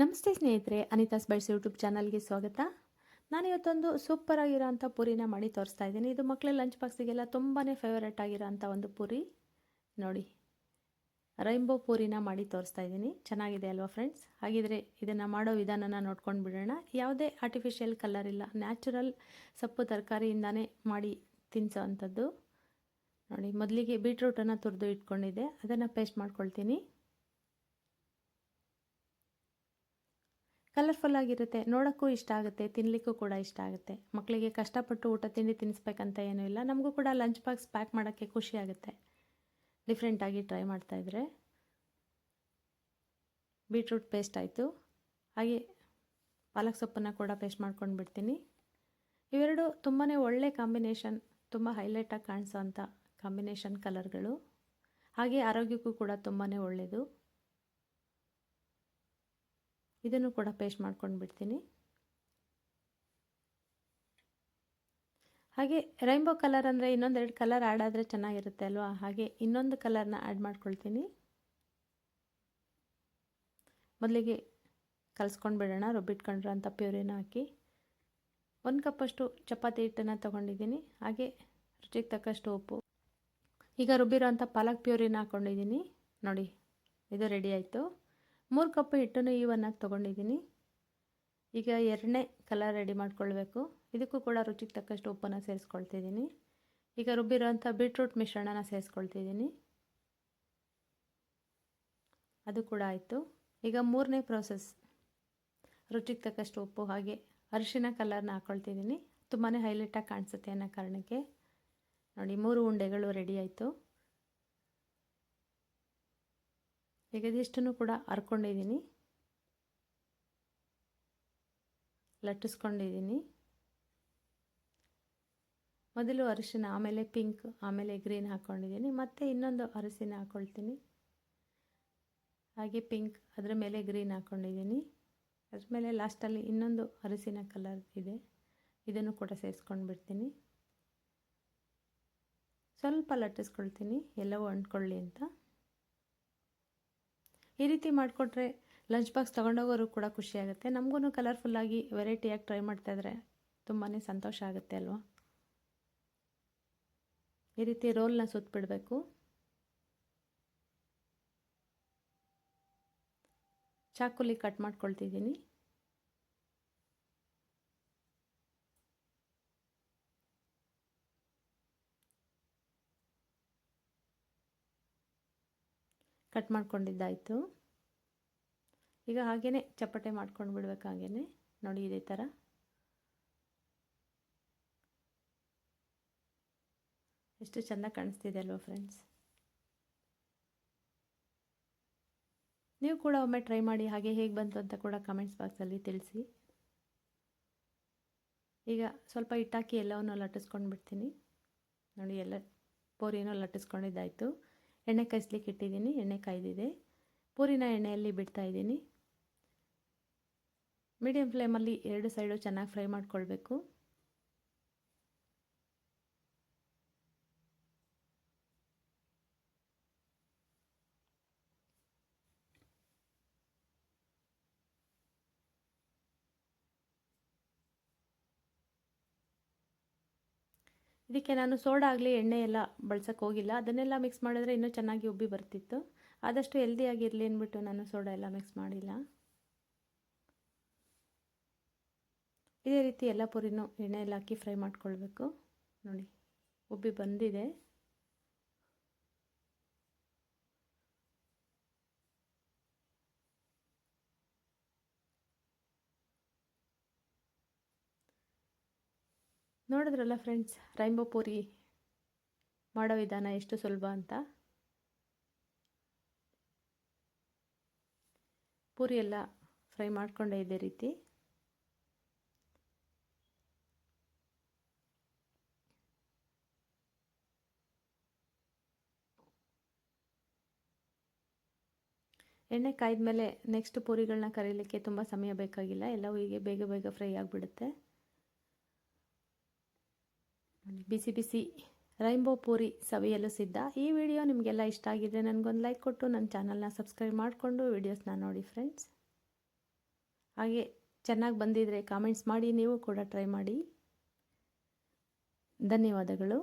ನಮಸ್ತೆ ಸ್ನೇಹಿತರೆ, ಅನಿತಾಸ್ byes YouTube ಚಾನಲ್ಗೆ ಸ್ವಾಗತ. ನಾನು ಇವತ್ತೊಂದು ಸೂಪರ್ ಆಗಿರೋಂಥ ಪೂರಿನ ಮಾಡಿ ತೋರಿಸ್ತಾ ಇದ್ದೀನಿ. ಇದು ಮಕ್ಕಳ ಲಂಚ್ ಬಾಕ್ಸಿಗೆಲ್ಲ ತುಂಬಾ ಫೇವರೇಟ್ ಆಗಿರೋಂಥ ಒಂದು ಪೂರಿ. ನೋಡಿ ರೈಂಬೋ ಪೂರಿನ ಮಾಡಿ ತೋರಿಸ್ತಾ ಇದ್ದೀನಿ. ಚೆನ್ನಾಗಿದೆ ಅಲ್ವಾ ಫ್ರೆಂಡ್ಸ್ ಹಾಗಿದ್ರೆ ಇದನ್ನು ಮಾಡೋ ವಿಧಾನನ ನೋಡ್ಕೊಂಡು ಬಿಡೋಣ. ಯಾವುದೇ ಆರ್ಟಿಫಿಷಿಯಲ್ ಕಲರ್ ಇಲ್ಲ ನ್ಯಾಚುರಲ್ ಸೊಪ್ಪು ತರಕಾರಿಯಿಂದನೇ ಮಾಡಿ ಅಂಥದ್ದು ನೋಡಿ, ಮೊದಲಿಗೆ ಬೀಟ್ರೂಟನ್ನು ತುರಿದು ಇಟ್ಕೊಂಡಿದ್ದೆ. ಅದನ್ನು ಪೇಸ್ಟ್ ಮಾಡ್ಕೊಳ್ತೀನಿ. ಕಲರ್ಫುಲ್ ಆಗಿರುತ್ತೆ, ನೋಡೋಕ್ಕೂ ಇಷ್ಟ ಆಗುತ್ತೆ ತಿನ್ನಲಿಕ್ಕೂ ಕೂಡ ಇಷ್ಟ ಆಗುತ್ತೆ. ಮಕ್ಕಳಿಗೆ ಕಷ್ಟಪಟ್ಟು ಊಟ, ತಿಂಡಿ ತಿನ್ನಿಸ್ಬೇಕಂತ ಏನೂ ಇಲ್ಲ, ನಮಗೂ ಕೂಡ ಲಂಚ್ ಬಾಕ್ಸ್ ಪ್ಯಾಕ್ ಮಾಡೋಕ್ಕೆ ಖುಷಿ ಆಗುತ್ತೆ. ಡಿಫ್ರೆಂಟಾಗಿ ಟ್ರೈ ಮಾಡ್ತಾಯಿದ್ರೆ ಬೀಟ್ರೂಟ್ ಪೇಸ್ಟ್ ಆಯಿತು. ಹಾಗೆ ಪಾಲಕ್ ಸೊಪ್ಪನ್ನು ಕೂಡ ಪೇಸ್ಟ್ ಮಾಡ್ಕೊಂಡು ಬಿಡ್ತೀನಿ. ಇವೆರಡು ತುಂಬಾ ಒಳ್ಳೆ ಕಾಂಬಿನೇಷನ್ ತುಂಬ ಹೈಲೈಟಾಗಿ ಕಾಣಿಸೋ ಅಂಥ ಕಾಂಬಿನೇಷನ್ ಕಲರ್ಗಳು ಹಾಗೆ ಆರೋಗ್ಯಕ್ಕೂ ಕೂಡ ತುಂಬಾ ಒಳ್ಳೆಯದು ಇದನ್ನು ಕೂಡ ಪೇಸ್ಟ್ ಮಾಡ್ಕೊಂಡು ಬಿಡ್ತೀನಿ ಹಾಗೆ ರೈನ್ಬೋ ಕಲರ್ ಅಂದರೆ ಇನ್ನೊಂದೆರಡು ಕಲರ್ ಆ್ಯಡ್ ಆದರೆ ಚೆನ್ನಾಗಿರುತ್ತೆ ಅಲ್ವಾ? ಹಾಗೆ ಇನ್ನೊಂದು ಕಲರ್ನ ಆ್ಯಡ್ ಮಾಡ್ಕೊಳ್ತೀನಿ. ಮೊದಲಿಗೆ ಕಲಿಸ್ಕೊಂಡು ಬಿಡೋಣ ರುಬ್ಬಿಟ್ಕೊಂಡ್ರೆ ಅಂತ ಪ್ಯೂರಿನ ಹಾಕಿ. ಒಂದು ಕಪ್ಪಷ್ಟು ಚಪಾತಿ ಹಿಟ್ಟನ್ನು ತೊಗೊಂಡಿದ್ದೀನಿ. ಹಾಗೆ ರುಚಿಗೆ ತಕ್ಕಷ್ಟು ಉಪ್ಪು. ಈಗ ರುಬ್ಬಿರೋ ಅಂಥ ಪಾಲಕ್ ಪ್ಯೂರಿನ ಹಾಕ್ಕೊಂಡಿದ್ದೀನಿ ನೋಡಿ, ಇದು ರೆಡಿ ಆಯಿತು. ಮೂರು ಕಪ್ ಹಿಟ್ಟನ್ನು ಈ ಒನ್ನಾಗಿ ತೊಗೊಂಡಿದ್ದೀನಿ. ಈಗ ಎರಡನೇ ಕಲರ್ ರೆಡಿ ಮಾಡ್ಕೊಳ್ಬೇಕು. ಇದಕ್ಕೂ ಕೂಡ ರುಚಿಗೆ ತಕ್ಕಷ್ಟು ಉಪ್ಪನ್ನು ಸೇರಿಸ್ಕೊಳ್ತಿದ್ದೀನಿ. ಈಗ ರುಬ್ಬಿರೋಂಥ ಬೀಟ್ರೂಟ್ ಮಿಶ್ರಣನ ಸೇರಿಸ್ಕೊಳ್ತಿದ್ದೀನಿ. ಅದು ಕೂಡ ಆಯಿತು. ಈಗ ಮೂರನೇ ಪ್ರೋಸೆಸ್ ರುಚಿಗೆ ತಕ್ಕಷ್ಟು ಉಪ್ಪು ಹಾಗೆ ಅರಿಶಿನ ಕಲರ್ನ ಹಾಕ್ಕೊಳ್ತಿದ್ದೀನಿ ತುಂಬಾ ಹೈಲೈಟಾಗಿ ಕಾಣಿಸುತ್ತೆ ಅನ್ನೋ ಕಾರಣಕ್ಕೆ. ನೋಡಿ, ಮೂರು ಉಂಡೆಗಳು ರೆಡಿ ಆಯಿತು. ಈಗ ಕೂಡ ಹರ್ಕೊಂಡಿದ್ದೀನಿ ಲಟ್ಟಿಸ್ಕೊಂಡಿದ್ದೀನಿ. ಮೊದಲು ಅರಿಶಿನ, ಆಮೇಲೆ ಪಿಂಕ್, ಆಮೇಲೆ ಗ್ರೀನ್ ಹಾಕ್ಕೊಂಡಿದ್ದೀನಿ ಮತ್ತು ಇನ್ನೊಂದು ಅರಿಶಿನ ಹಾಕ್ಕೊಳ್ತೀನಿ ಹಾಗೆ ಪಿಂಕ್, ಅದರ ಮೇಲೆ ಗ್ರೀನ್ ಹಾಕ್ಕೊಂಡಿದ್ದೀನಿ ಅದ್ರ ಮೇಲೆ ಲಾಸ್ಟಲ್ಲಿ ಇನ್ನೊಂದು ಅರಿಶಿನ ಕಲರ್ ಇದೆ. ಇದನ್ನು ಕೂಡ ಸೇರಿಸ್ಕೊಂಡು ಬಿಡ್ತೀನಿ ಸ್ವಲ್ಪ ಲಟ್ಟಿಸ್ಕೊಳ್ತೀನಿ. ಎಲ್ಲವೂ ಅಂಟ್ಕೊಳ್ಳಿ ಅಂತ. ಈ ರೀತಿ ಮಾಡಿಕೊಟ್ರೆ ಲಂಚ್ ಬಾಕ್ಸ್ ತೊಗೊಂಡೋಗೋರು ಕೂಡ ಖುಷಿಯಾಗುತ್ತೆ ನಮಗೂ ಕಲರ್ಫುಲ್ಲಾಗಿ ವೆರೈಟಿಯಾಗಿ ಟ್ರೈ ಮಾಡ್ತಾ ಮಾಡ್ತಾಯಿದ್ರೆ ತುಂಬಾ ಸಂತೋಷ ಆಗುತ್ತೆ ಅಲ್ವಾ? ಈ ರೀತಿ ರೋಲ್ನ ಸುತ್ತಬಿಡಬೇಕು ಚಾಕುಲಿ ಕಟ್ ಮಾಡ್ಕೊಳ್ತಿದ್ದೀನಿ. ಕಟ್ ಮಾಡ್ಕೊಂಡಿದ್ದಾಯಿತು. ಈಗ ಹಾಗೇ ಚಪ್ಪಟೆ ಮಾಡ್ಕೊಂಡು ಬಿಡ್ಬೇಕು ಹಾಗೇ ನೋಡಿ ಇದೇ ಥರ ಎಷ್ಟು ಚೆಂದ ಕಾಣಿಸ್ತಿದೆ ಅಲ್ವಾ ಫ್ರೆಂಡ್ಸ್? ನೀವು ಕೂಡ ಒಮ್ಮೆ ಟ್ರೈ ಮಾಡಿ ಹಾಗೆ ಹೇಗೆ ಬಂತು ಅಂತ ಕೂಡ ಕಮೆಂಟ್ಸ್ ಬಾಕ್ಸಲ್ಲಿ ತಿಳಿಸಿ. ಈಗ ಸ್ವಲ್ಪ ಹಿಟ್ಟಾಕಿ ಎಲ್ಲವನ್ನು ಲಟ್ಟಿಸ್ಕೊಂಡು ಬಿಡ್ತೀನಿ ನೋಡಿ ಎಲ್ಲ ಪೋರಿಯನ್ನು ಲಟ್ಟಿಸ್ಕೊಂಡಿದ್ದಾಯಿತು. ಎಣ್ಣೆ ಕಾಯಿಸ್ಲಿಕ್ಕೆ ಇಟ್ಟಿದ್ದೀನಿ, ಎಣ್ಣೆ ಕಾಯ್ದಿದೆ. ಪೂರಿನ ಎಣ್ಣೆಯಲ್ಲಿ ಬಿಡ್ತಾ ಇದ್ದೀನಿ. ಮೀಡಿಯಮ್ ಫ್ಲೇಮಲ್ಲಿ ಎರಡು ಸೈಡು ಚೆನ್ನಾಗಿ ಫ್ರೈ ಮಾಡ್ಕೊಳ್ಬೇಕು. ಇದಕ್ಕೆ ನಾನು ಸೋಡಾ ಆಗಲಿ, ಎಣ್ಣೆ ಎಲ್ಲ ಬಳಸೋಕ್ಕೆ ಹೋಗಿಲ್ಲ. ಅದನ್ನೆಲ್ಲ ಮಿಕ್ಸ್ ಮಾಡಿದ್ರೆ ಇನ್ನೂ ಚೆನ್ನಾಗಿ ಉಬ್ಬಿ ಬರ್ತಿತ್ತು. ಆದಷ್ಟು ಹೆಲ್ದಿಯಾಗಿರಲಿ ಅಂದ್ಬಿಟ್ಟು ನಾನು ಸೋಡಾ ಎಲ್ಲ ಮಿಕ್ಸ್ ಮಾಡಿಲ್ಲ. ಇದೇ ರೀತಿ ಎಲ್ಲ ಪುರಿನೂ ಎಲ್ಲ ಹಾಕಿ ಫ್ರೈ ಮಾಡ್ಕೊಳ್ಬೇಕು. ನೋಡಿ, ಉಬ್ಬಿ ಬಂದಿದೆ. ನೋಡಿದ್ರಲ್ಲ ಫ್ರೆಂಡ್ಸ್ ರೈನ್ಬೋ ಪೂರಿ ಮಾಡೋ ವಿಧಾನ ಎಷ್ಟು ಸುಲಭ ಅಂತ? ಪೂರಿ ಎಲ್ಲ ಫ್ರೈ ಮಾಡಿಕೊಂಡೆ ಇದೇ ರೀತಿ. ಎಣ್ಣೆ ಕಾಯ್ದ ಮೇಲೆ ನೆಕ್ಸ್ಟ್ ಪೂರಿಗಳನ್ನ ಕರೀಲಿಕ್ಕೆ ತುಂಬ ಸಮಯ ಬೇಕಾಗಿಲ್ಲ ಎಲ್ಲವೂ ಹೀಗೆ ಬೇಗ ಬೇಗ ಫ್ರೈ ಆಗಿಬಿಡುತ್ತೆ. ಬಿಸಿ ಬಿಸಿ ರೈನ್ಬೋ ಪೂರಿ ಸವಿಯಲು ಸಿದ್ಧ. ಈ ವಿಡಿಯೋ ನಿಮಗೆಲ್ಲ ಇಷ್ಟ ಆಗಿದ್ದರೆ ನನಗೊಂದು ಲೈಕ್ ಕೊಟ್ಟು ನನ್ನ ಚಾನಲ್ನ ಸಬ್ಸ್ಕ್ರೈಬ್ ಮಾಡಿಕೊಂಡು ವಿಡಿಯೋಸ್ನ ನೋಡಿ ಫ್ರೆಂಡ್ಸ್ ಹಾಗೆ ಚೆನ್ನಾಗಿ ಬಂದಿದ್ದರೆ ಕಾಮೆಂಟ್ಸ್ ಮಾಡಿ, ನೀವು ಕೂಡ ಟ್ರೈ ಮಾಡಿ. ಧನ್ಯವಾದಗಳು.